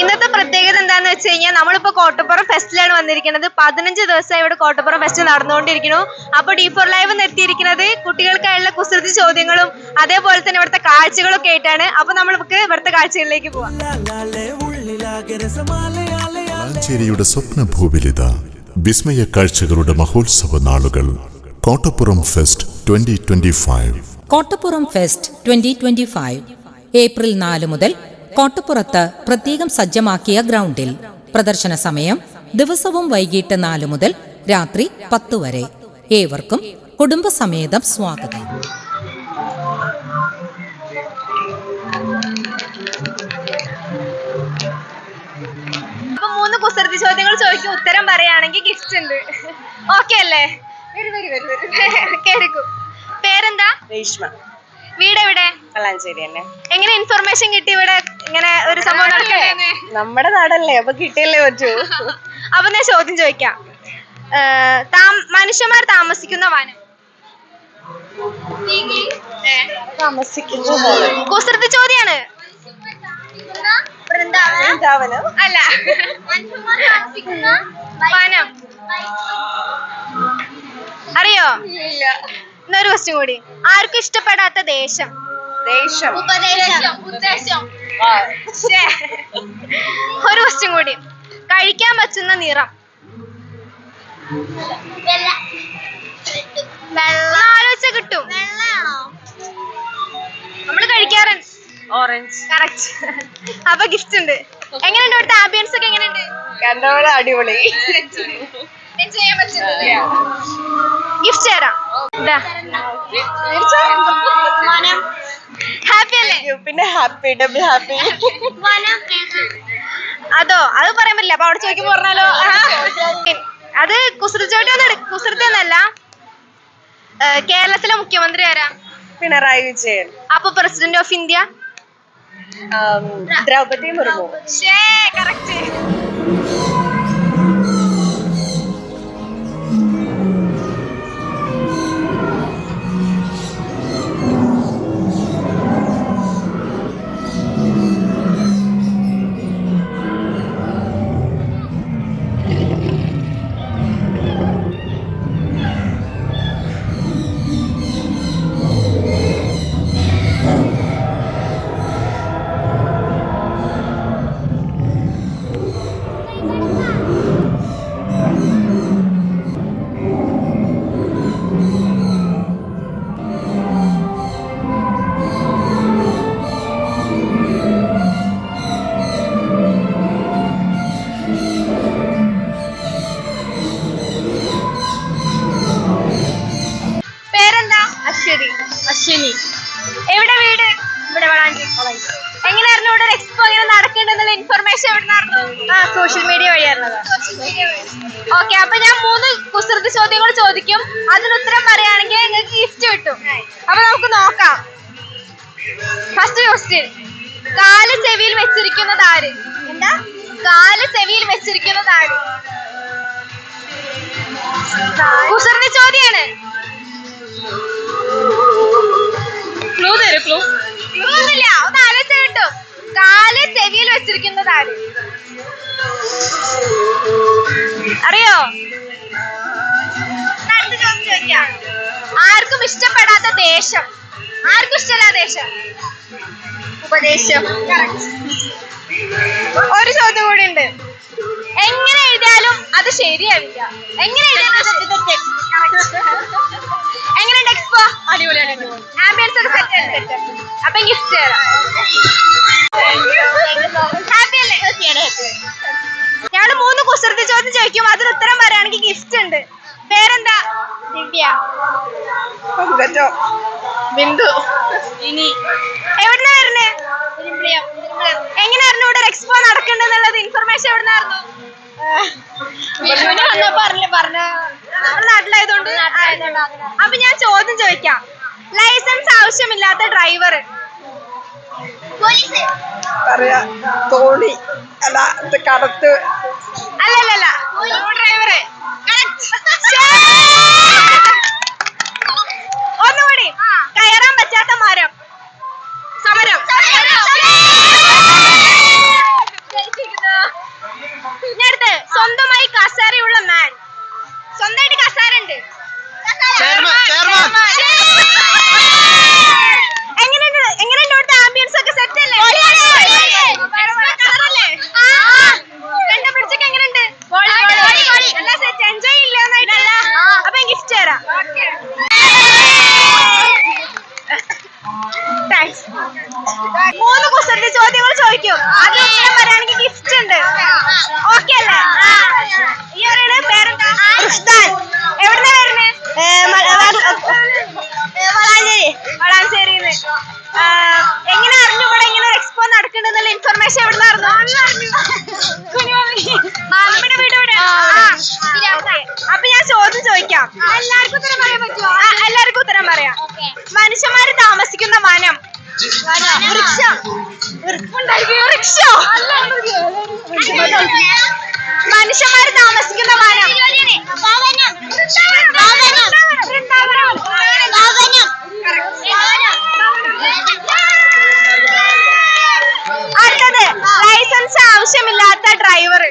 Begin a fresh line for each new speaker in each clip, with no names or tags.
ഇന്നത്തെ പ്രത്യേകത എന്താന്ന് വെച്ച് കഴിഞ്ഞാൽ നമ്മളിപ്പോ കോട്ടപ്പുറം ഫെസ്റ്റിലാണ് വന്നിരിക്കുന്നത്. പതിനഞ്ച് ദിവസമായി ഇവിടെ കോട്ടപ്പുറം ഫെസ്റ്റ് നടന്നുകൊണ്ടിരിക്കുന്നു. അപ്പൊ ഡി ഫോർ ലൈവ് നിർത്തിയിരിക്കുന്നത് കുട്ടികൾക്കായുള്ള കുസൃതി ചോദ്യങ്ങളും അതേപോലെ തന്നെ ഇവിടുത്തെ കാഴ്ചകളൊക്കെ ആയിട്ടാണ്. അപ്പൊ നമ്മൾക്ക് ഇവിടുത്തെ കാഴ്ചകളിലേക്ക് പോവാം.
വളാഞ്ചേരിയുടെ സ്വപ്നഭൂവിലിത വിസ്മയ കാഴ്ചകളുടെ മഹോത്സവ നാളുകൾ. Kottappuram fest twenty twenty five
Kottappuram fest twenty twenty five April നാല് മുതൽ കോട്ടപ്പുറത്ത് പ്രത്യേകം സജ്ജമാക്കിയ ഗ്രൗണ്ടിൽ. പ്രദർശന സമയം ദിവസവും വൈകിട്ട് നാലു മുതൽ രാത്രി പത്തു വരെ. ഏവർക്കും കുടുംബസമേതം സ്വാഗതം.
മൂന്ന് കുസൃതി ചോദ്യങ്ങൾ ചോദിക്കും ഉത്തരം പറയുകയാണെങ്കിൽ ഗിഫ്റ്റ് ഉണ്ട്. ഓക്കെ അല്ലേ? വരൂ വരൂ വരൂ വരൂ. പേരെന്താ?
രേഷ്മ.
വീട് എവിടെ
വളാഞ്ചേരി തന്നെ.
എങ്ങനെ ഇൻഫർമേഷൻ കിട്ടി ഇവിടെ? ഇങ്ങനെ ഒരു സംഭവം
നമ്മുടെ നാടല്ലേ അപ്പൊ കിട്ടിയല്ലേ പറ്റൂ.
അപ്പൊ ഞാൻ ചോദ്യം ചോദിക്കാം. താം- മനുഷ്യന്മാർ താമസിക്കുന്ന വനം?
താമസിക്കുന്നു.
കുസൃതി ചോദ്യാണ്.
വൃന്ദാവനം.
അല്ല. വനം. അറിയോ? ഇന്നൊരു ക്വസ്റ്റ്യൻ കൂടി. ആർക്കും ഇഷ്ടപ്പെടാത്ത ദേശം
ദേശം
ഉദ്ദേശം. ഒരു ക്വസ്റ്റ്യൻ കൂടി. കഴിക്കാൻ പറ്റുന്ന നിറം. വെള്ളം. ആലോചിച്ച കിട്ടും. നമ്മൾ കഴിക്കാറ്.
ഓറഞ്ച്
കറക്റ്റ് അപ്പൊ ഗിഫ്റ്റ് ഉണ്ട്. എങ്ങനെയുണ്ട് ഇവിടുത്തെ ആംബിയൻസ് ഒക്കെ എങ്ങനെയുണ്ട്?
അടിപൊളി.
ചെയ്യാൻ പറ്റുന്നത്. ഗിഫ്റ്റ് തരാം. ഹാപ്പി അല്ലേ?
പിന്നെ ഹാപ്പി ഡബിൾ ഹാപ്പി
അതോ അത് പറയാൻ പറ്റില്ല. അപ്പൊ അവിടെ ചോദിക്കുമ്പോ പറഞ്ഞാലോ? അത് കുസൃതി കുസൃതി ഒന്നല്ല ഏഹ് കേരളത്തിലെ മുഖ്യമന്ത്രി ആരാ?
പിണറായി വിജയൻ.
അപ്പൊ president of India
Draupadi Draupadi Murmu.
Correct അതിന് ഉത്തരം പറയുകയാണെങ്കിൽ നിങ്ങൾക്ക് ഗിഫ്റ്റ് കിട്ടും. അപ്പൊ നമുക്ക് നോക്കാം. ഫസ്റ്റ് ക്വസ്റ്റ്യൻ കാൽ ചെവിയിൽ വെച്ചിരിക്കുന്നത് ആര്? എന്താ? കാൽ ചെവിയിൽ വെച്ചിരിക്കുന്നത് ആര്? കുസൃതി ചോദ്യാണ്. ക്ലൂ തരും ക്ലൂ ക്ലൂ ഒന്നുമില്ല. ഒന്ന് ആലോചിച്ച കിട്ടും. കാൽ ചെവിയിൽ വെച്ചിരിക്കുന്നത് ആര്? അറിയോ? ആർക്കും ഇഷ്ടപ്പെടാത്ത ദേശം ആർക്കും ഇഷ്ടമല്ല ദേശം ഉപദേശം. ഒരു ചോദ്യം കൂടി ഉണ്ട്. എങ്ങനെ എഴുതിയാലും അത് ശരിയാവില്ല. എങ്ങനെ എഴുതിയാലും ടെക്സ്റ്റ് അടിപൊളിയാണ് ആംബിയൻസ് സെറ്റ് സെറ്റ് അപ്പൊ ഗിഫ്റ്റ് തരാം. മനുഷ്യന്മാര് താമസിക്കുന്ന വനം. വൃക്ഷം വൃക്ഷോ? മനുഷ്യന്മാര് താമസിക്കുന്ന വനം. അടുത്തത് ലൈസൻസ് ആവശ്യമില്ലാത്ത ഡ്രൈവർ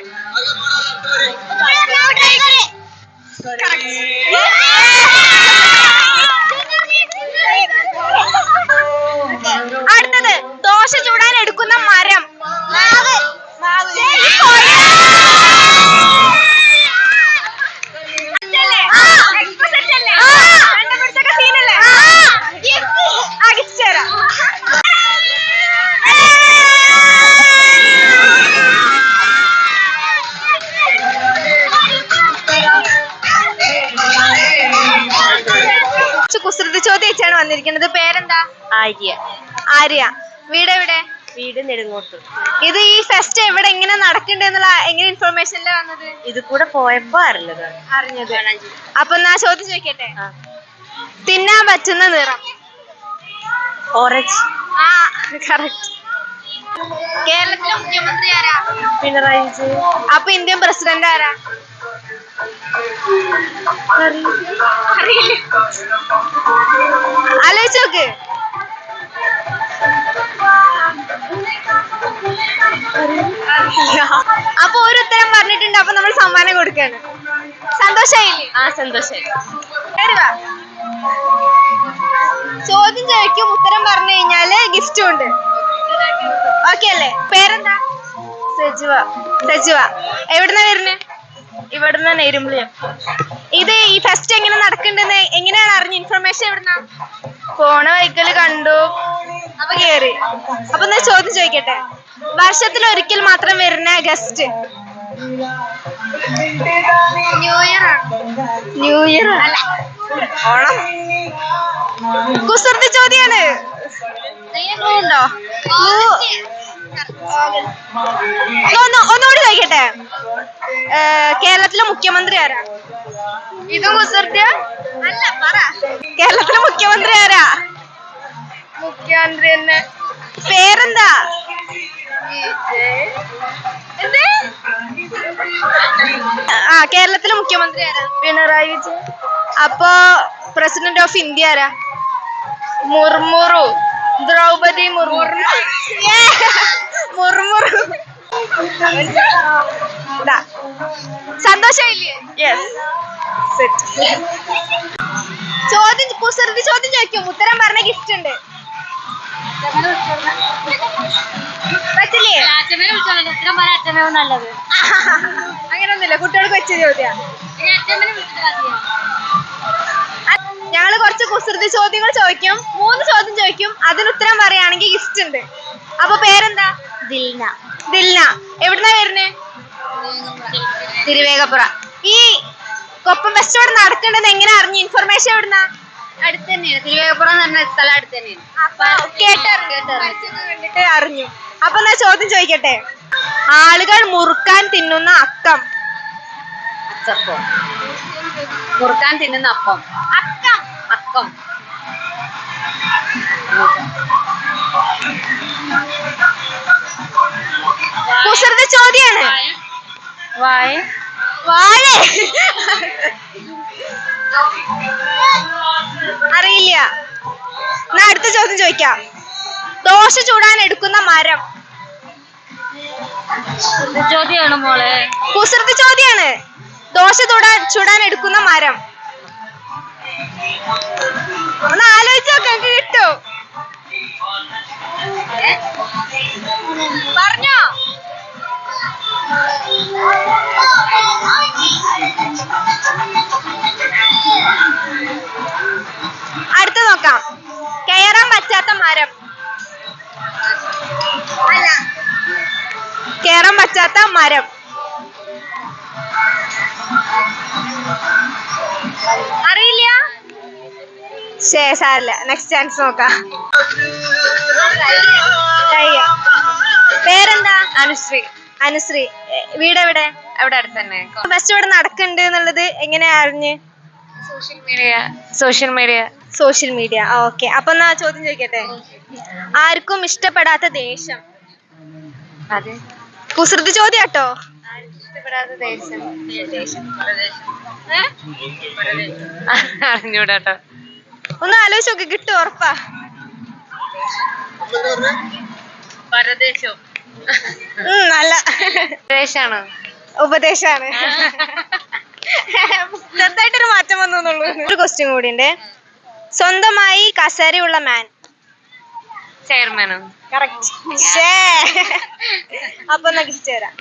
ആര്യ.
ആര്യ വീട് എവിടെ?
വീട് നെടുങ്ങോട്ട്.
ഇത് ഈ ഫെസ്റ്റ് എവിടെ എങ്ങനെ നടക്കണ്ടെന്നുള്ള എങ്ങനെ ഇൻഫർമേഷനിൽ വന്നത്?
ഇത് കൂടെ പോയപ്പോ അറിഞ്ഞത്.
അറിഞ്ഞത്. അപ്പൊ ഞാൻ ചോദ്യം ചോദിക്കട്ടെ? തിന്നാൻ പറ്റുന്ന നിറം.
ഓറഞ്ച്
ആ കറക്റ്റ് കേരളത്തിലെ മുഖ്യമന്ത്രി ആരാ?
പിണറായി വിജയൻ.
അപ്പൊ ഇന്ത്യൻ പ്രസിഡന്റ് ആരാ? അറിയില്ല. ആലോചിച്ച് അപ്പൊ ഒരു ഉത്തരം പറഞ്ഞിട്ടുണ്ട്. അപ്പൊ നമ്മൾ സമ്മാനം കൊടുക്കാണ്. സന്തോഷായില്ലേ?
ആ
സന്തോഷായി. ചോദ്യം ചോദിക്കും. ഉത്തരം പറഞ്ഞു കഴിഞ്ഞാൽ ഗിഫ്റ്റും ഉണ്ട്. ഓക്കെ അല്ലേ? പേരെന്താ? സജുവ. സജുവ. എവിടുന്ന വരുന്നേ?
ഇവിടുന്ന് നേരുമ്പോ
ഇത് ഈ ഫെസ്റ്റ് എങ്ങനെ നടക്കണ്ടെന്ന് എങ്ങനെയാണ് അറിഞ്ഞ? ഇൻഫർമേഷൻ എവിടുന്ന?
പോണ വൈക്കൽ കണ്ടു.
അപ്പൊ കേറി. അപ്പൊ എന്നാ ചോദ്യം ചോദിക്കട്ടെ? വർഷത്തിൽ ഒരിക്കൽ മാത്രം വരുന്ന guest. New year
new year
അല്ല. ഓണം കുസൃതി ചോദ്യാണ്. ഉണ്ടോ ഒന്നുകൂടി ചോദിക്കട്ടെ? കേരളത്തിലെ മുഖ്യമന്ത്രി ആരാ?
ഇതും കുസൃത്യ
അല്ല പറ. കേരളത്തിലെ മുഖ്യമന്ത്രി ആരാ?
മുഖ്യമന്ത്രി തന്നെ.
ആ കേരളത്തിലെ മുഖ്യമന്ത്രി ആരാ?
പിണറായി വിജയൻ.
അപ്പോ പ്രസിഡന്റ് ഓഫ് ഇന്ത്യ ആരാ?
മുർമുറു. ദ്രൗപതി മുർമുറു.
മുർമുറു. സന്തോഷായില്ലേ?
യെസ്
ചോദ്യം കുസൃതി ചോദ്യം ചോദിക്കും. ഉത്തരം പറഞ്ഞ ഗിഫ്റ്റ് ഉണ്ട്. പറ്റില്ലേ?
നല്ലത്.
അങ്ങനൊന്നുമില്ല കുട്ടികൾക്ക് വെച്ച ചോദ്യം. ഞങ്ങൾ കുറച്ച് കുസൃതി ചോദ്യങ്ങൾ ചോദിക്കും. മൂന്ന് ചോദ്യം ചോദിക്കും. അതിന് ഉത്തരം പറയുകയാണെങ്കിൽ ഗിഫ്റ്റ് ഉണ്ട് അപ്പൊ പേരെന്താ?
ദിൽന.
ദിൽന. എവിടുന്നാ വരുന്നേ? തിരുവേഗപ്പുറ. ഈ കൊപ്പം ഫെസ്റ്റോട് നടക്കേണ്ടത് എങ്ങനെ അറിഞ്ഞു? ഇൻഫർമേഷൻ എവിടുന്നാ?
അടുത്ത് തന്നെയാണ് തിരുവേഗപ്പുറം എന്ന് പറഞ്ഞ സ്ഥലം അടുത്ത് തന്നെയാണ്
അപ്പൊ അറിഞ്ഞു. അപ്പൊ ഞാൻ ചോദ്യം ചോദിക്കട്ടെ? ആളുകൾ മുറുക്കാൻ തിന്നുന്ന അക്കം
അച്ചപ്പം. മുറുക്കാൻ തിന്നുന്ന അപ്പം.
അക്കം
അക്കം
കുസൃതി ചോദ്യാണ്.
വായ.
വാഴ അറിയില്ല. എന്നാ അടുത്ത ചോദ്യം ചോദിക്കാം. ദോശ ചൂടാൻ എടുക്കുന്ന മരം.
ചോദ്യമാണ് മോളെ.
കുസൃതി ചോദ്യാണ് ദോശ ചൂടാൻ ചൂടാൻ എടുക്കുന്ന മരം. പറ്റാത്ത മരം. അറിയില്ല? ശേ സാരില്ല. നെക്സ്റ്റ് ചാൻസ് നോക്കാം. പേരെന്താ? അനുശ്രീ. അനുശ്രീ. വീട് എവിടെ
അവിടെ അടുത്ത് തന്നെ
ഫസ്റ്റ് ഇവിടെ നടക്കുന്നുണ്ട് എന്നുള്ളത് എങ്ങനെയാ അറിഞ്ഞ്?
Social media. Social media.
Social media. Okay. അപ്പൊ എന്നാ ചോദ്യം ചോദിക്കട്ടെ? ആർക്കും ഇഷ്ടപ്പെടാത്ത ദേഷ്യം?
അതെ.
കുസൃതി ചോദ്യം കേട്ടോ
ഇഷ്ടപ്പെടാത്ത ദേശം. അറിഞ്ഞൂടാട്ടോ.
ഒന്ന് ആലോചിച്ച് നോക്ക് കിട്ടും ഉറപ്പാ?
പരദേശം.
നല്ല.
ദേശാണോ?
ഉപദേശാണ്. ചെറുതായിട്ടൊരു മാറ്റം വന്നു ഒരു ക്വസ്റ്റ്യൻ കൂടി ഉണ്ട് സ്വന്തമായി കസേരയുള്ള മാൻ
ചെയർമാനോ.
അപ്പൊ തരാം.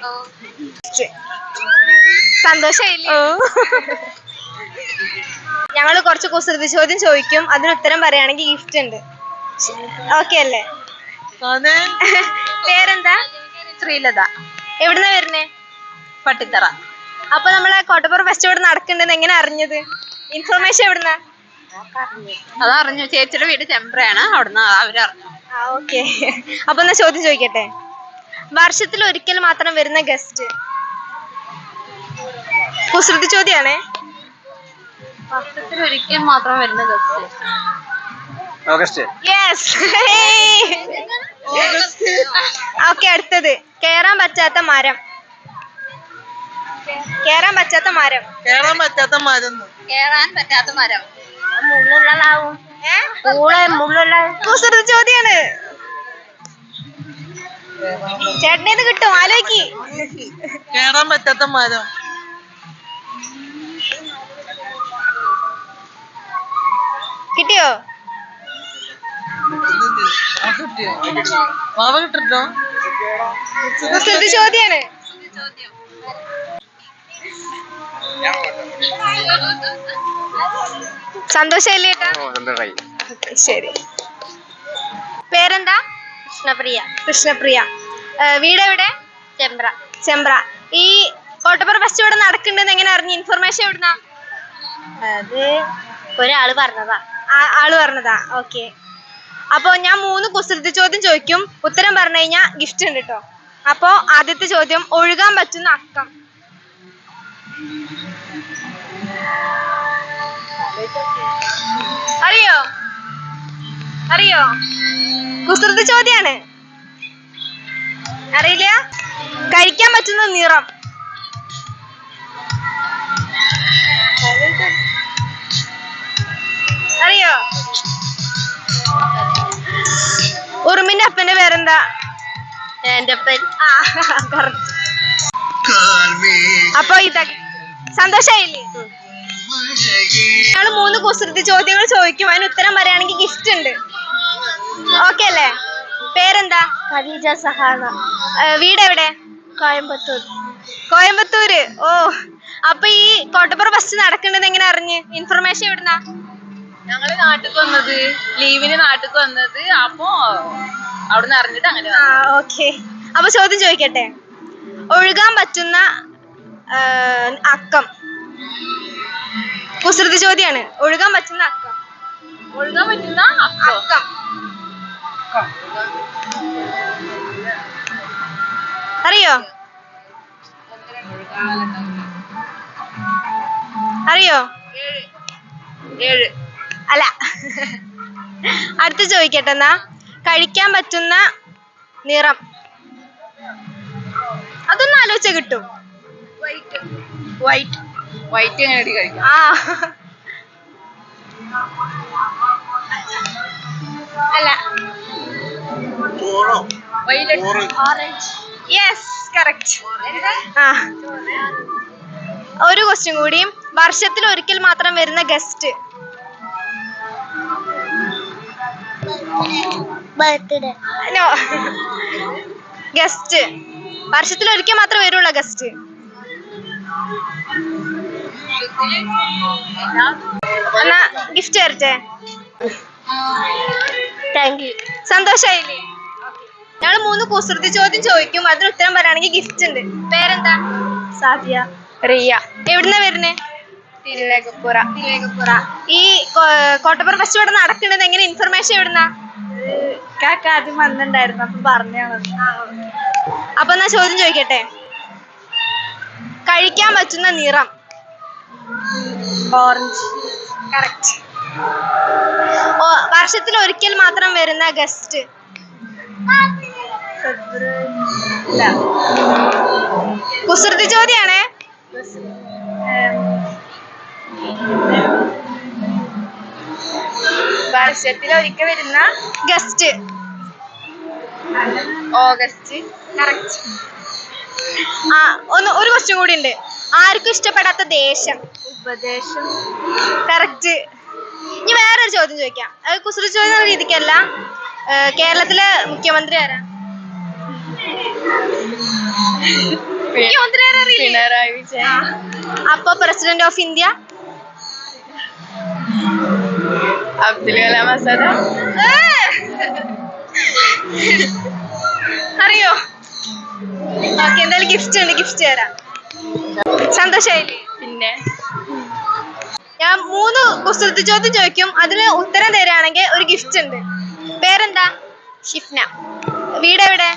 സന്തോഷായില്ലേ? ഞങ്ങൾ കുറച്ച് കുസൃതി ചോദ്യം ചോദിക്കും. അതിന് ഉത്തരം പറയുകയാണെങ്കിൽ ഗിഫ്റ്റ് ഉണ്ട്. ഓക്കെ അല്ലേ? പേരെന്താ?
ശ്രീലത.
എവിടുന്നാ വരുന്നേ?
പട്ടിത്തറ.
അപ്പൊ നമ്മളെ കോട്ടപ്പുറം ഫെസ്റ്റിവൽ നടക്കുന്നുണ്ടെന്ന് എങ്ങനെ അറിഞ്ഞത്? ഇൻഫർമേഷൻ എവിടുന്നാ?
അതറിഞ്ഞു ചേച്ചിയുടെ വീട് ചെമ്പ്രയാണ്. അവിടുന്ന് അവരറിഞ്ഞു
ആ ഓക്കെ. അപ്പൊ എന്നാ ചോദ്യം ചോദിക്കട്ടെ? വർഷത്തിൽ ഒരിക്കൽ മാത്രം വരുന്ന ഗസ്റ്റ്. കുസൃതി ചോദ്യാണേ
വർഷത്തിൽ ഒരിക്കൽ മാത്രം വരുന്ന ഗസ്റ്റ്.
ഓഗസ്റ്റ്.
യെസ് ഓക്കെ അടുത്തത്. കേറാൻ പറ്റാത്ത മരം. കേറാൻ പറ്റാത്ത മരം.
കേറാൻ പറ്റാത്ത മരം
കേറാൻ പറ്റാത്ത മരം.
കുസൃതി ചോദ്യാണ്. ചേട്ടനേത് കിട്ടും ആലോചിക്ക്
കേറാൻ പറ്റാത്ത മരം.
കിട്ടിയോ?
കിട്ടിയോ? കിട്ടിട്ടോ
കുസൃതി ചോദ്യാണ്. സന്തോഷല്ലേ ഏട്ടാ? ശരി. പേരെന്താ? കൃഷ്ണപ്രിയ. കൃഷ്ണപ്രിയ. വീട് എവിടെ ചെമ്പ്ര. ചെമ്പ്ര. ഈ കോട്ടപ്പുറം ഫസ്റ്റ് ഇവിടെ നടക്കുന്നുണ്ടെന്ന് എങ്ങനെ അറിഞ്ഞു? ഇൻഫർമേഷൻ എവിടുന്നാ? അത് ഒരാൾ പറഞ്ഞതാ. ആൾ പറഞ്ഞതാ. ഓക്കെ. അപ്പോ ഞാൻ മൂന്ന് കുസൃതി ചോദ്യം ചോദിക്കും. ഉത്തരം പറഞ്ഞു കഴിഞ്ഞാൽ ഗിഫ്റ്റ് ഉണ്ട് കേട്ടോ അപ്പോ ആദ്യത്തെ ചോദ്യം ഒഴുകാൻ പറ്റുന്ന അക്കം. അറിയോ? അറിയോ? കുസൃതി ചോദ്യാണ്. അറിയില്ല? കഴിക്കാൻ പറ്റുന്ന നിറം. അറിയോ? ഉറുമിന്റെ അപ്പന്റെ പേരെന്താ? എന്റെ അപ്പൻ. അപ്പൊ ഇതൊക്കെ സന്തോഷായില്ലേ? ഞങ്ങൾ മൂന്ന് കുസൃതി ചോദ്യങ്ങൾ ചോദിക്കും. അതിന് ഉത്തരം പറയുകയാണെങ്കിൽ ഗിഫ്റ്റ് ഉണ്ട്. ഓക്കെ അല്ലേ? പേരെന്താ? ഖദീജ സഹാന. വീട് എവിടെ കോയമ്പത്തൂർ. കോയമ്പത്തൂര്. ഓ അപ്പൊ ഈ കോട്ടപ്പുറം ബസ് നടക്കേണ്ടത് എങ്ങനെ അറിഞ്ഞ്? ഇൻഫർമേഷൻ എവിടുന്നാ?
ഞങ്ങൾ നാട്ടിൽ വന്നത് ലീവിന് നാട്ടിൽ വന്നത്. അപ്പോ അവിടുന്ന് അറിഞ്ഞിട്ട് അങ്ങനെ
ആ ഓക്കെ. അപ്പൊ ചോദ്യം ചോദിക്കട്ടെ. ഒഴുകാൻ പറ്റുന്ന അക്കം. കുസൃതി ചോദ്യാണ്. ഒഴുകാൻ പറ്റുന്ന അക്കം.
ഒഴുകാൻ പറ്റുന്ന അക്കോ.
അറിയോ? അറിയോ? അല്ല. അടുത്ത് ചോദിക്കട്ടെ എന്നാ. കഴിക്കാൻ പറ്റുന്ന നിറം. അതൊന്നും ആലോചിച്ച കിട്ടും.
വൈറ്റ്. വൈറ്റ്. എങ്ങനെ ഇടി കഴിക്കും
ആ. അല്ല.
വൈലറ്റ്.
യെസ് കറക്റ്റ് ആ. ഒരു ക്വസ്റ്റ്യൻ കൂടി. വർഷത്തിൽ ഒരിക്കൽ മാത്രം വരുന്ന ഗസ്റ്റ് ബർത്ത്ഡേ നോ ഗസ്റ്റ് വർഷത്തിൽ ഒരിക്കൽ മാത്രം വരുള്ളൂ ഗസ്റ്റ് എന്നാ ഗിഫ്റ്റ് തരട്ടെ? താങ്ക് യു സന്തോഷായില്ലേ? ഞങ്ങൾ മൂന്ന് കുസൃതി ചോദ്യം ചോദിക്കും. അതിന് ഉത്തരം പറയുകയാണെങ്കിൽ ഗിഫ്റ്റ് ഉണ്ട്. പേരെന്താ? സാദിയ. റിയ. എവിടുന്നാ വരുന്നേ? തിരുവേഗപ്പുറ തിരുവേഗപ്പുറ ഈ കോട്ടപ്പുറം ഫസ്റ്റ് ഇവിടെ നടക്കുന്നത് എങ്ങനെ? ഇൻഫർമേഷൻ എവിടുന്നാ? കാക്ക ആദ്യം വന്നിട്ടുണ്ടായിരുന്നു. അപ്പൊ പറഞ്ഞാണ് അപ്പൊ എന്നാ ചോദ്യം ചോദിക്കട്ടെ? കഴിക്കാൻ പറ്റുന്ന നിറം. ഓറഞ്ച് കറക്റ്റ് വർഷത്തിൽ ഒരിക്കൽ മാത്രം വരുന്ന ഗസ്റ്റ് കുസൃതി ചോദ്യാണേ.
വർഷത്തിൽ ഒരിക്കൽ വരുന്ന
ഗസ്റ്റ്
ഓഗസ്റ്റ്
കറക്റ്റ് ആ ഒന്ന് ഒരു ക്വസ്റ്റ്യൻ കൂടി ഉണ്ട്. ആർക്കും ഇഷ്ടപ്പെടാത്ത ദേശം ഉപദേശം. കറക്റ്റ് ഇനി വേറൊരു ചോദ്യം ചോദിക്കാം. അത് കുസൃതി ചോദ്യം എന്ന രീതിക്കല്ല കേരളത്തിലെ മുഖ്യമന്ത്രി ആരാ? മുഖ്യമന്ത്രി ആരാ അറിയില്ലേ?
പിണറായി വിജയൻ.
അപ്പൊ president of India
Abdul Kalam Azad.
അറിയോ? ഓക്കെ എന്തായാലും ഗിഫ്റ്റ് ഉണ്ട് ഗിഫ്റ്റ് തരാം. സന്തോഷായില്ലേ?
പിന്നെ?
ഞാൻ മൂന്ന് കുസൃതി ചോദ്യം ചോദിക്കും. അതിന് ഉത്തരം തരാണെങ്കിൽ ഒരു ഗിഫ്റ്റ് ഉണ്ട്. പേരെന്താ? ഷിഫ്ന. വീട് എവിടെ?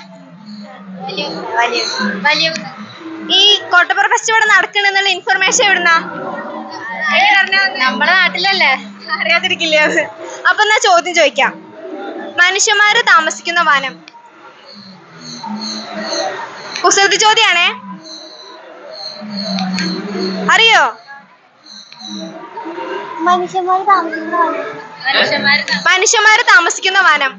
ഈ കോട്ടപ്പുറ ഫെസ്റ്റ് ഇവിടെ നടക്കണെന്നുള്ള ഇൻഫർമേഷൻ എവിടുന്നാ? നമ്മുടെ നാട്ടിലല്ലേ? അറിയാതിരിക്കില്ല അത്? അപ്പൊ എന്നാ ചോദ്യം ചോദിക്കാം. മനുഷ്യന്മാര് താമസിക്കുന്ന വനം. കുസൃതി ചോദ്യാണേ അറിയോ? മനുഷ്യന്മാര് താമസിക്കുന്ന വനം.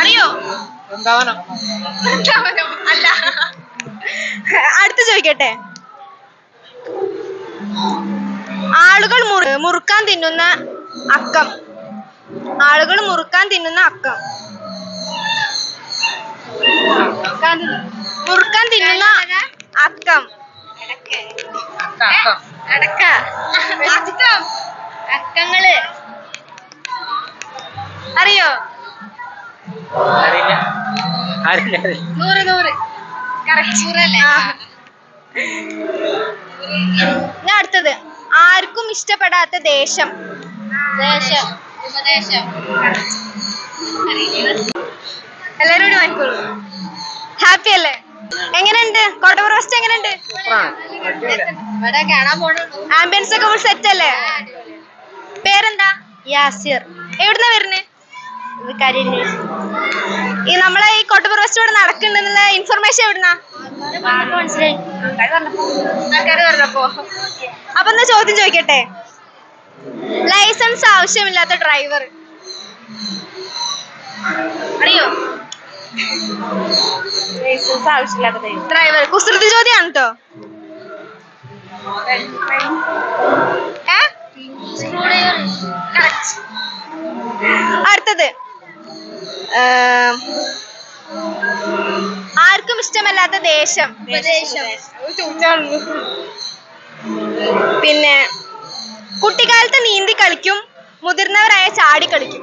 അറിയോ? അല്ല. അടുത്ത് ചോദിക്കട്ടെ. ആളുകൾ മുറുക്കാൻ തിന്നുന്ന അക്കം. ആളുകൾ മുറുക്കാൻ തിന്നുന്ന അക്കം. മുറുക്കാൻ തിന്നുന്ന അക്കം. അടക്ക. അക്കം. അക്കങ്ങൾ. അറിയോ? നൂറ് നൂറ്. ഞാൻ അടുത്തത്. ആർക്കും ഇഷ്ടപ്പെടാത്ത ദേശം. ദേശം. ഉപദേശം. എല്ലാരും കൂടി വാങ്ങിക്കോളൂ. ഹാപ്പി അല്ലേ? എങ്ങനെയുണ്ട്? കോട്ടപ്പുറ ഫസ്റ്റ് എങ്ങനെയുണ്ട്? ആംബിയൻസ് ഒക്കെ ഫുൾ സെറ്റ് അല്ലേ? പേരെന്താ? യാസിർ. എവിടുന്നാ വരുന്നേ? ഈ നമ്മളെ ഈ കോട്ടപ്പുറ ഫസ്റ്റ് ഇവിടെ നടക്കുന്നുണ്ടെന്നുള്ള ഇൻഫർമേഷൻ എവിടുന്നാ? അപ്പൊ എന്നാ ചോദ്യം ചോദിക്കട്ടെ? ലൈസൻസ് ആവശ്യമില്ലാത്ത ഡ്രൈവർ അറിയോ? ഡ്രൈവർ കുസൃതി ചോദ്യമാണ് കേട്ടോ അടുത്തത്. ആർക്കും ഇഷ്ടമല്ലാത്ത ദേശം? ദേശം. പിന്നെ കുട്ടിക്കാലത്ത് നീന്തി കളിക്കും മുതിർന്നവരായ ചാടി കളിക്കും.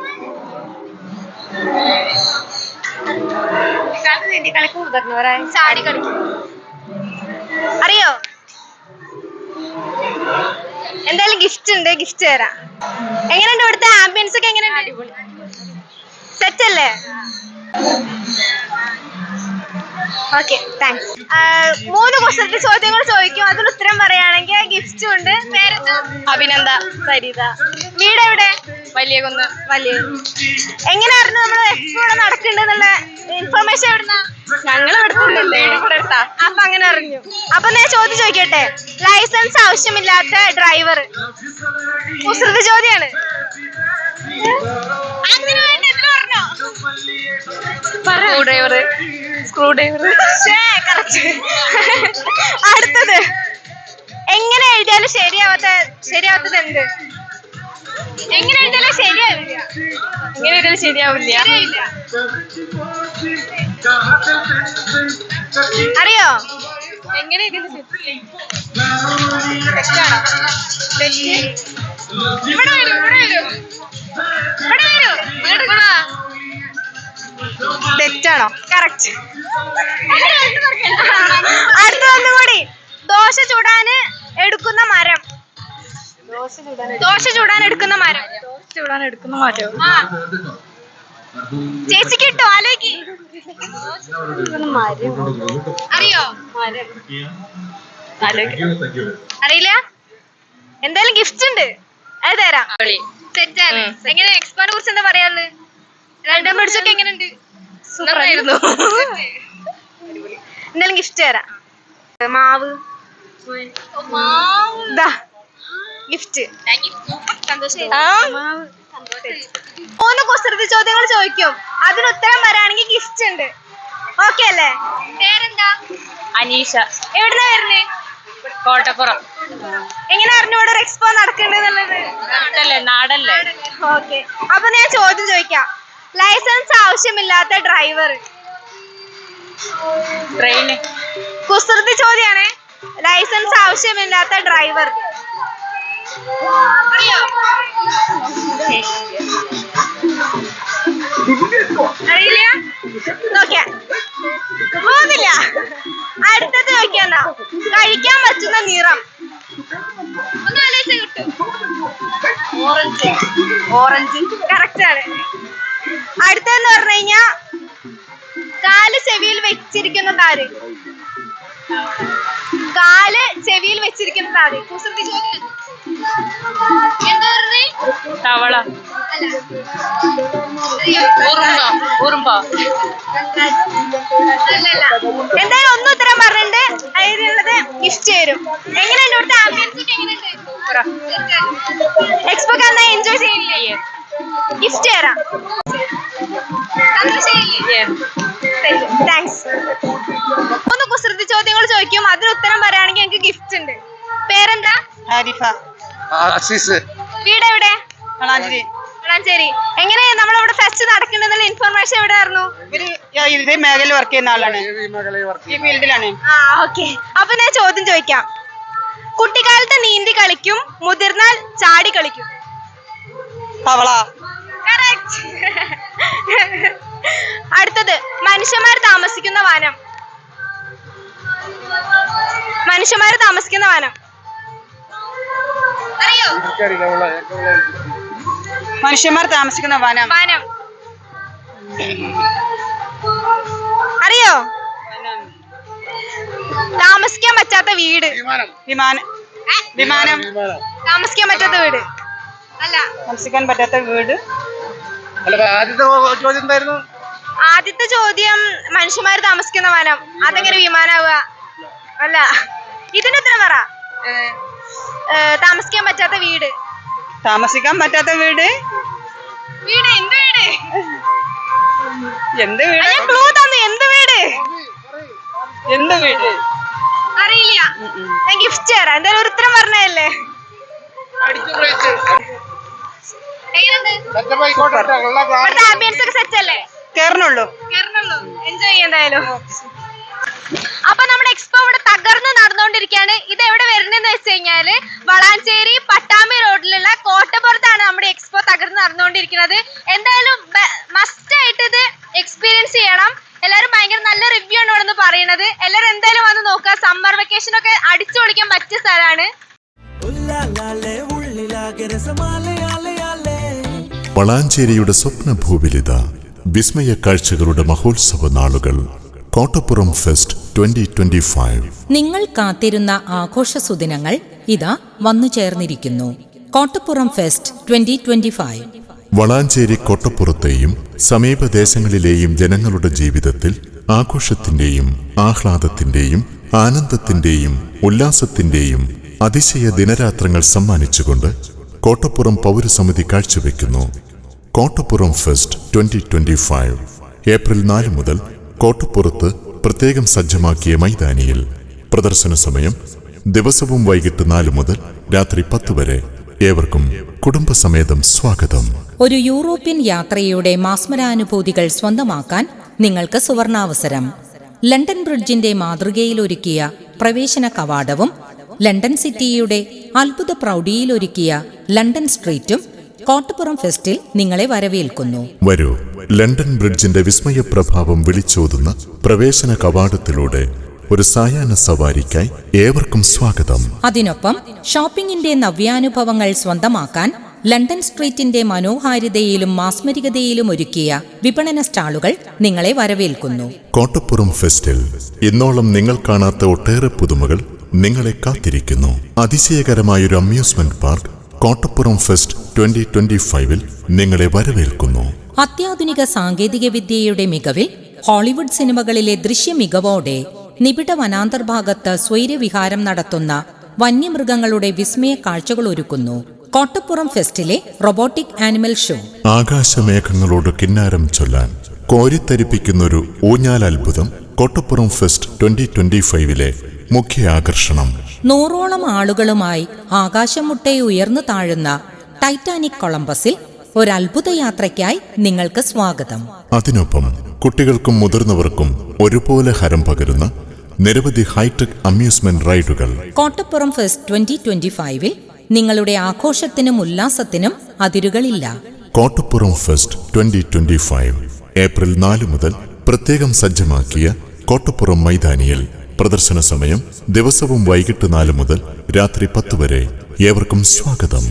നീന്തി കളിക്കും മുതിർന്നവരായ ചാടി കളിക്കും. അറിയോ? എന്തായാലും ഗിഫ്റ്റ് ഉണ്ട് ഗിഫ്റ്റ് തരാം. എങ്ങനെയുണ്ട് ഇവിടുത്തെ ആംബിയൻസ് ഒക്കെ എങ്ങനെയുണ്ട്? സെറ്റ് അല്ലേ? ഓക്കെ താങ്ക്സ് മൂന്ന് ക്വസ്റ്റ്യൻ ചോദ്യങ്ങൾ ചോദിക്കും. അതിന് ഉത്തരം പറയുകയാണെങ്കിൽ ഗിഫ്റ്റും ഉണ്ട്. പേരെന്താ?
അഭിനന്ദ സരിത.
വീട് എവിടെ
വലിയ കുന്ന്
വലിയ. എങ്ങനെയായിരുന്നു നമ്മൾ എക്സ്പോ ഇവിടെ നടക്കുന്നുണ്ടെന്നുള്ള ഇൻഫർമേഷൻ എവിടുന്ന?
ഞങ്ങൾ
അപ്പൊ അങ്ങനെ അറിഞ്ഞു. അപ്പൊ ഞാൻ ചോദ്യം ചോദിക്കട്ടെ? ലൈസൻസ് ആവശ്യമില്ലാത്ത ഡ്രൈവർ കുസൃതി ചോദ്യാണ്?
സ്ക്രൂ ഡ്രൈവർ സ്ക്രൂ ഡ്രൈവർ
അടുത്തത്. എങ്ങനെ എഴുതിയാലും ശരിയാവാത്ത ശരിയാവാത്തത് എന്ത്? എങ്ങനെ എഴുതിയാലും
ഇങ്ങനെ ശരിയാവില്ല.
അറിയോ?
എങ്ങനെ
ഇവിടെ വരൂ വരൂ. വരൂ. തെറ്റാണോ? കറക്റ്റ് അടുത്ത ഒന്നുകൂടി ദോശ ചൂടാന് എടുക്കുന്ന മരം. ദോശ ചൂടാൻ എടുക്കുന്ന മരം
ചൂടാൻ എടുക്കുന്ന
മരം ചേച്ചി കിട്ടോ? ആലോചിക്ക് അറിയോ? അറിയില്ല. എന്തായാലും ഗിഫ്റ്റ് ഉണ്ട്. അത് തരാം. സെറ്റാണ് എങ്ങനെ? എക്സ്പോനെ കുറിച്ച് എന്താ പറയാനുള്ളത് രണ്ടാം പഠിച്ചൊക്കെ എങ്ങനെയുണ്ട്? സൂപ്പറായിരുന്നു എന്തായാലും ഗിഫ്റ്റ് തരാം. മാവ്. ദാ. ഗിഫ്റ്റ് മൂന്ന് കുസൃതി ചോദ്യങ്ങൾ ചോദിക്കും. അതിന് ഉത്തരം വരാണെങ്കിൽ ഗിഫ്റ്റ് ഉണ്ട്. ഓക്കെ അല്ലേ? പേരെന്താ?
അനീഷ.
എവിടുന്ന വരുന്നേ?
കോട്ടപ്പുറം.
എങ്ങനെ അറിഞ്ഞൂടെ ഒരു എക്സ്പോ നടക്കണ്ടെന്നുള്ളത്
നാടല്ലേ?
ഓക്കെ അപ്പൊ ഞാൻ ചോദ്യം ചോദിക്കാം. ലൈസൻസ് ആവശ്യമില്ലാത്ത ഡ്രൈവർ കുസൃതി ചോദ്യാണേ. ലൈസൻസ് ആവശ്യമില്ലാത്ത ഡ്രൈവർ അറിയോ അറിയില്ല? നോക്കിയാ. പോകുന്നില്ല. അടുത്തത് നോക്കിയാ കഴിക്കാൻ പറ്റുന്ന നിറം. ഒന്ന് ആലോചിച്ച് ഓറഞ്ച്. ഓറഞ്ച്. കറക്റ്റ് ആണ്. അടുത്തെന്ന് പറഞ്ഞു കഴിഞ്ഞാ കാൽ ചെവിയിൽ വെച്ചിരിക്കുന്നത് ആര്? കാൽ ചെവിയിൽ വെച്ചിരിക്കുന്നത് ആര്? കുസൃതി ചോദ്യം
തവള. ഉറുമ്പോ. ഉറുമ്പോ.
അല്ലല്ല. എന്തായാലും ഒന്നും ഉത്തരം പറഞ്ഞിട്ടുണ്ട്. അതിനുള്ളത് ഗിഫ്റ്റ് തരും. എങ്ങനെയുണ്ട് ഇവിടുത്തെ ആംബിയൻസ് ഒക്കെ എങ്ങനെയുണ്ട്? എക്സ്പോ നന്നായി എൻജോയ് ചെയ്യില്ലേ ഗിഫ്റ്റ് തരാം. താങ്ക്സ് ഒന്ന് കുസൃതി ചോദ്യങ്ങൾ ചോദിക്കും. അതിന് ഉത്തരം പറയുകയാണെങ്കിൽ എനിക്ക് ഗിഫ്റ്റ് ഉണ്ട്. പേരെന്താ?
ആരിഫ.
അസീസ്.
വീട് എവിടെ?
വളാഞ്ചേരി.
എങ്ങനെ നമ്മൾ ഇവിടെ ഫെസ്റ്റ് നടക്കുന്നുണ്ടെന്നുള്ള ഇൻഫർമേഷൻ എവിടെ ആയിരുന്നു
ഇതേ മേഖലയിൽ വർക്ക് ചെയ്യുന്ന ആളാണ്. ഈ ഫീൽഡിലാണ്.
ആ ഓക്കെ അപ്പൊ ഞാൻ ചോദ്യം ചോദിക്കാം. കുട്ടിക്കാലത്ത് നീന്തി കളിക്കും മുതിർന്നാൽ ചാടി കളിക്കും.
തവള.
അടുത്തത് മനുഷ്യന്മാർ താമസിക്കുന്ന വനം. മനുഷ്യന്മാർ താമസിക്കുന്ന വനം. അറിയോ
മനുഷ്യന്മാർ താമസിക്കുന്ന വനം.
വനം. അറിയോ? താമസിക്കാൻ പറ്റാത്ത വീട്.
വിമാനം. വിമാനം.
താമസിക്കാൻ പറ്റാത്ത വീട്. അല്ല.
താമസിക്കാൻ പറ്റാത്ത വീട്.
അല്ല ആദ്യത്തെ ചോദ്യം എന്തായിരുന്നു?
ആദ്യത്തെ ചോദ്യം മനുഷ്യന്മാർ താമസിക്കുന്ന വനം. അതെങ്ങനെ വിമാനാവുക? അല്ല. ഇതിന് ഉത്തരം പറ താമസിക്കാൻ പറ്റാത്ത വീട്.
താമസിക്കാൻ പറ്റാത്ത വീട്?
വീട് എന്ത് വീട്?
എന്ത് വീട്?
ക്ലൂ തന്നു. എന്ത് വീട്?
എന്ത് വീട്?
അറിയില്ല. ഞാൻ ഗിഫ്റ്റ് തരാം. എന്തായാലും ഒരു ഉത്തരം പറഞ്ഞതല്ലേ? എങ്ങനെയുണ്ട്? ആംബിയൻസ് ഒക്കെ സെറ്റ് അല്ലേ?
കേറണുള്ളൂ.
കേറണുള്ളൂ. എൻജോയ് ചെയ്യാം എന്തായാലും. അപ്പൊ നമ്മുടെ എക്സ്പോ ഇവിടെ തകർന്ന് നടന്നുകൊണ്ടിരിക്കുകയാണ്. ഇത് എവിടെ വരുന്നതെന്ന് വെച്ച് കഴിഞ്ഞാൽ വളാഞ്ചേരി പട്ടാമ്പി റോഡിലുള്ള കോട്ടപ്പുറത്താണ് നമ്മുടെ എക്സ്പോ തകർന്ന് നടന്നുകൊണ്ടിരിക്കുന്നത്. എന്തായാലും മസ്റ്റ് ആയിട്ട് ഇത് എക്സ്പീരിയൻസ് ചെയ്യണം. എല്ലാവരും ഭയങ്കര നല്ല റിവ്യൂ ആണ് ഇവിടെ പറയുന്നത്. എല്ലാവരും എന്തായാലും വന്ന് നോക്കുക. സമ്മർ വെക്കേഷൻ ഒക്കെ അടിച്ചു പൊളിക്കാൻ പറ്റിയ സ്ഥലമാണ്.
വളാഞ്ചേരിയുടെ സ്വപ്ന ഭൂവിലിത
വളാഞ്ചേരിയുടെ സ്വപ്നഭൂവിലിത വിസ്മയ കാഴ്ചകളുടെ മഹോത്സവ നാളുകൾ. Kottappuram fest twenty twenty five.
നിങ്ങൾ കാത്തിരുന്ന ആഘോഷ സുദിനങ്ങൾ ഇതാ വന്നു ചേർന്നിരിക്കുന്നു. Kottappuram fest twenty twenty five.
Valanchery കോട്ടപ്പുറത്തെയും സമീപദേശങ്ങളിലെയും ജനങ്ങളുടെ ജീവിതത്തിൽ ആഘോഷത്തിന്റെയും ആഹ്ലാദത്തിന്റെയും ആനന്ദത്തിന്റെയും ഉല്ലാസത്തിന്റെയും അതിശയ ദിനരാത്രങ്ങൾ സമ്മാനിച്ചുകൊണ്ട് കോട്ടപ്പുറം പൗരസമിതി കാഴ്ചവെക്കുന്നു. Kottappuram fest twenty twenty five. April നാല് മുതൽ കോട്ടപ്പുറത്ത് പ്രത്യേകം സജ്ജമാക്കിയ മൈതാനിയിൽ പ്രദർശന സമയം ദിവസവും വൈകിട്ട് നാല് മുതൽ രാത്രി പത്ത് വരെ. ഏവർക്കും കുടുംബസമേതം സ്വാഗതം.
ഒരു യൂറോപ്യൻ യാത്രയുടെ മാസ്മരാനുഭൂതികൾ സ്വന്തമാക്കാൻ നിങ്ങൾക്ക് സുവർണാവസരം. ലണ്ടൻ ബ്രിഡ്ജിന്റെ മാതൃകയിലൊരുക്കിയ പ്രവേശന കവാടവും ലണ്ടൻ സിറ്റിയുടെ അത്ഭുത പ്രൗഢിയിലൊരുക്കിയ ലണ്ടൻ സ്ട്രീറ്റും കോട്ടപ്പുറം ഫെസ്റ്റിൽ നിങ്ങളെ വരവേൽക്കുന്നു.
വരൂ. ലണ്ടൻ ബ്രിഡ്ജിന്റെ വിസ്മയ പ്രഭാവം വിളിച്ചോതുന്ന പ്രവേശന കവാടത്തിലൂടെ ഒരു സായാഹ്ന സവാരിക്കായി ഏവർക്കും സ്വാഗതം.
അതിനൊപ്പം ഷോപ്പിംഗിന്റെ നവ്യാനുഭവങ്ങൾ സ്വന്തമാക്കാൻ ലണ്ടൻ സ്ട്രീറ്റിന്റെ മനോഹാരിതയിലും മാസ്മരികതയിലും ഒരുക്കിയ വിപണന സ്റ്റാളുകൾ നിങ്ങളെ വരവേൽക്കുന്നു.
കോട്ടപ്പുറം ഫെസ്റ്റിൽ ഇന്നോളം നിങ്ങൾ കാണാത്ത ഒട്ടേറെ പുതുമകൾ നിങ്ങളെ കാത്തിരിക്കുന്നു. അതിശയകരമായൊരു amusement park Kottappuram fest twenty twenty ഫൈവിൽ നിങ്ങളെ വരവേൽക്കുന്നു.
അത്യാധുനിക സാങ്കേതിക വിദ്യയുടെ മികവിൽ ഹോളിവുഡ് സിനിമകളിലെ ദൃശ്യ മികവോടെ നിബിഡ വനാന്തർഭാഗത്ത് സ്വൈര്യവിഹാരം നടത്തുന്ന വന്യമൃഗങ്ങളുടെ വിസ്മയ കാഴ്ചകൾ ഒരുക്കുന്നു. കോട്ടപ്പുറം ഫെസ്റ്റിലെ റൊബോട്ടിക് ആനിമൽ ഷോ.
ആകാശമേഘങ്ങളോട് കിന്നാരം ചൊല്ലാൻ കോരിത്തരിപ്പിക്കുന്നൊരു ഊഞ്ഞാലത്ഭുതം കോട്ടപ്പുറം ഫെസ്റ്റ് ട്വന്റി ട്വന്റി ഫൈവിലെ മുഖ്യ ആകർഷണം.
നൂറോളം ആളുകളുമായി ആകാശം മുട്ടയെ ഉയർന്നു താഴുന്ന ടൈറ്റാനിക് കൊളംബസിൽ ഒരു അത്ഭുത യാത്രയ്ക്കായി നിങ്ങൾക്ക് സ്വാഗതം.
അതിനൊപ്പം കുട്ടികൾക്കും മുതിർന്നവർക്കും ഒരുപോലെ ഹരം പകരുന്ന നിരവധി ഹൈടെക് അമ്യൂസ്മെന്റ് റൈഡുകൾ.
കോട്ടപ്പുറം ഫെസ്റ്റ് ട്വന്റി ട്വന്റി ഫൈവിൽ നിങ്ങളുടെ ആഘോഷത്തിനും ഉല്ലാസത്തിനും അതിരുകളില്ല.
Kottappuram fest twenty twenty five April നാല് മുതൽ പ്രത്യേകം സജ്ജമാക്കിയ കോട്ടപ്പുറം മൈതാനിയിൽ പ്രദർശന സമയം ദിവസവും വൈകിട്ട് നാല് മുതൽ രാത്രി പത്ത് വരെ ഏവർക്കും സ്വാഗതം.